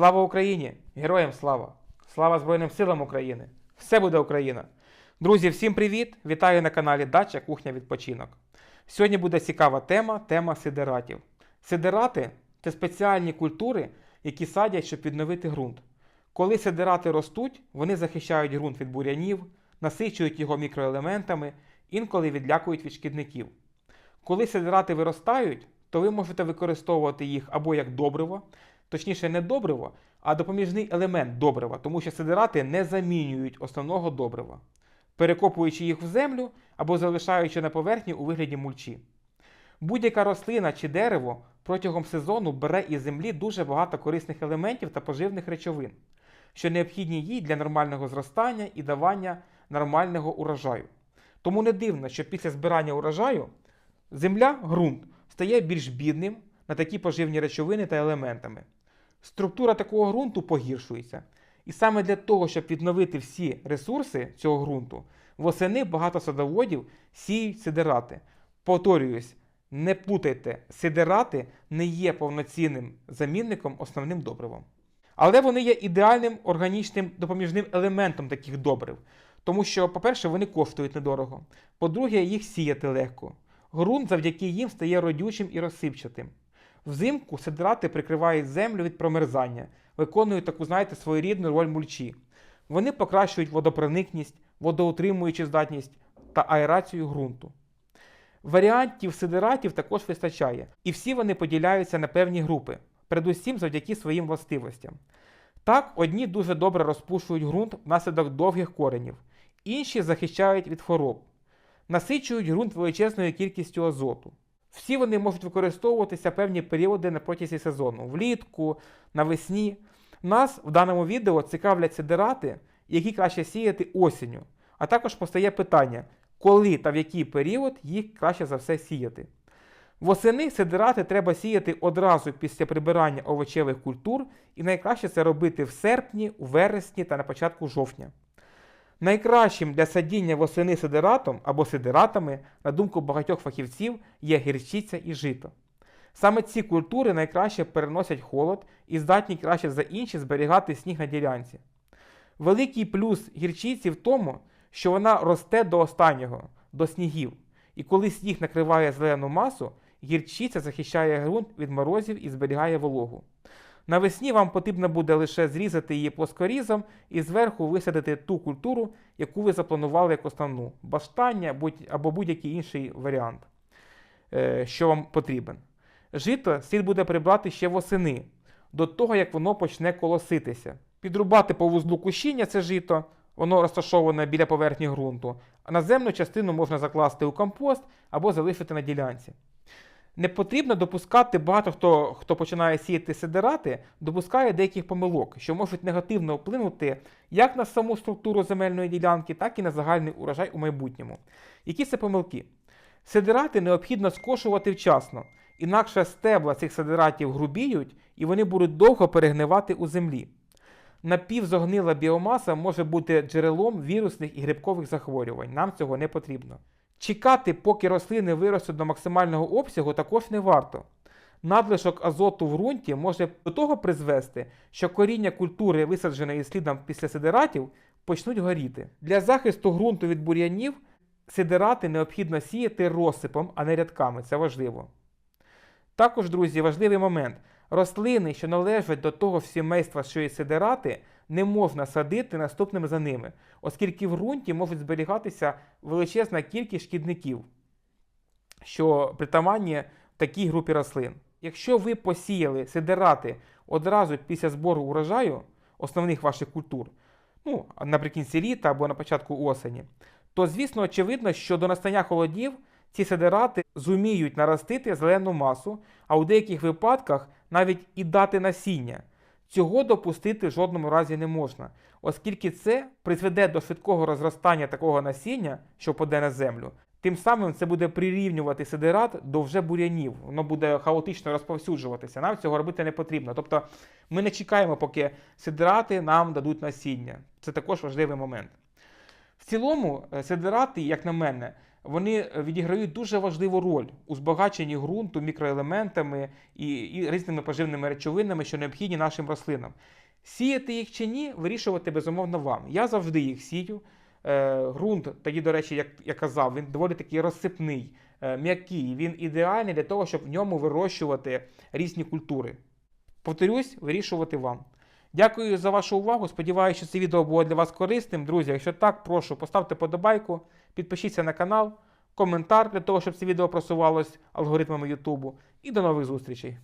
Слава Україні! Героям слава! Слава Збройним силам України! Все буде Україна! Друзі, всім привіт! Вітаю на каналі Дача Кухня Відпочинок. Сьогодні буде цікава тема тема сидератів. Сидерати це спеціальні культури, які садять, щоб відновити ґрунт. Коли сидерати ростуть, вони захищають ґрунт від бурянів, насичують його мікроелементами, інколи відлякують від шкідників. Коли сидерати виростають, то ви можете використовувати їх або як добриво, точніше не добриво, а допоміжний елемент добрива, тому що сидерати не замінюють основного добрива, перекопуючи їх в землю або залишаючи на поверхні у вигляді мульчі. Будь-яка рослина чи дерево протягом сезону бере із землі дуже багато корисних елементів та поживних речовин, що необхідні їй для нормального зростання і давання нормального урожаю. Тому не дивно, що після збирання урожаю земля, ґрунт, стає більш бідним на такі поживні речовини та елементами. Структура такого ґрунту погіршується. І саме для того, щоб відновити всі ресурси цього ґрунту, восени багато садоводів сіють сидерати. Повторююсь, не путайте, сидерати не є повноцінним замінником основним добривом. Але вони є ідеальним органічним допоміжним елементом таких добрив, тому що, по-перше, вони коштують недорого. По-друге, їх сіяти легко. Ґрунт завдяки їм стає родючим і розсипчатим. Взимку сидерати прикривають землю від промерзання, виконують таку, знаєте, своєрідну роль мульчі. Вони покращують водопроникність, водоутримуючу здатність та аерацію ґрунту. Варіантів сидератів також вистачає, і всі вони поділяються на певні групи, передусім завдяки своїм властивостям. Так, одні дуже добре розпушують ґрунт внаслідок довгих коренів, інші захищають від хвороб, насичують ґрунт величезною кількістю азоту. Всі вони можуть використовуватися певні періоди на протязі сезону влітку, навесні. Нас в даному відео цікавлять сидерати, які краще сіяти осінню. А також постає питання, коли та в який період їх краще за все сіяти. Восени сидерати треба сіяти одразу після прибирання овочевих культур, і найкраще це робити в серпні, у вересні та на початку жовтня. Найкращим для садіння восени сидератом або сидератами, на думку багатьох фахівців, є гірчиця і жито. Саме ці культури найкраще переносять холод і здатні краще за інші зберігати сніг на ділянці. Великий плюс гірчиці в тому, що вона росте до останнього, до снігів. І коли сніг накриває зелену масу, гірчиця захищає ґрунт від морозів і зберігає вологу. Навесні вам потрібно буде лише зрізати її плоскорізом і зверху висадити ту культуру, яку ви запланували як основну баштання або будь-який інший варіант, е, що вам потрібен. Жито слід буде прибрати ще восени, до того як воно почне колоситися. Підрубати по вузлу кущіння це жито, воно розташоване біля поверхні ґрунту, а наземну частину можна закласти у компост або залишити на ділянці. Не потрібно допускати багато хто, хто починає сіяти сидерати, допускає деяких помилок, що можуть негативно вплинути як на саму структуру земельної ділянки, так і на загальний урожай у майбутньому. Які це помилки? Сидерати необхідно скошувати вчасно, інакше стебла цих сидератів грубіють і вони будуть довго перегнивати у землі. Напівзогнила біомаса може бути джерелом вірусних і грибкових захворювань. Нам цього не потрібно. Чекати, поки рослини виростуть до максимального обсягу, також не варто. Надлишок азоту в ґрунті може до того призвести, що коріння культури, висадженої слідом після сидератів, почнуть горіти. Для захисту ґрунту від бур'янів сидерати необхідно сіяти розсипом, а не рядками. Це важливо. Також, друзі, важливий момент. Рослини, що належать до того сімейства, що і сидерати, не можна садити наступними за ними, оскільки в ґрунті можуть зберігатися величезна кількість шкідників, що притаманні такій групі рослин. Якщо ви посіяли сидерати одразу після збору урожаю основних ваших культур, ну, наприкінці літа або на початку осені, то, звісно, очевидно, що до настання холодів ці сидерати зуміють наростити зелену масу, а у деяких випадках навіть і дати насіння. Цього допустити в жодному разі не можна, оскільки це призведе до швидкого розростання такого насіння, що паде на землю. Тим самим це буде прирівнювати сидерат до вже бурянів, воно буде хаотично розповсюджуватися. Нам цього робити не потрібно. Тобто ми не чекаємо, поки сидерати нам дадуть насіння. Це також важливий момент. В цілому, е, сидерати, як на мене, вони е, відіграють дуже важливу роль у збагаченні ґрунту мікроелементами і, і різними поживними речовинами, що необхідні нашим рослинам. Сіяти їх чи ні, вирішувати безумовно вам. Я завжди їх сію. Е, ґрунт, тоді, до речі, як я казав, він доволі такий розсипний, е, м'який. Він ідеальний для того, щоб в ньому вирощувати різні культури. Повторюсь, вирішувати вам. Дякую за вашу увагу. Сподіваюся, що це відео було для вас корисним. Друзі, якщо так, прошу поставте подобайку, підпишіться на канал, коментар для того, щоб це відео просувалось алгоритмами Ютубу. І до нових зустрічей!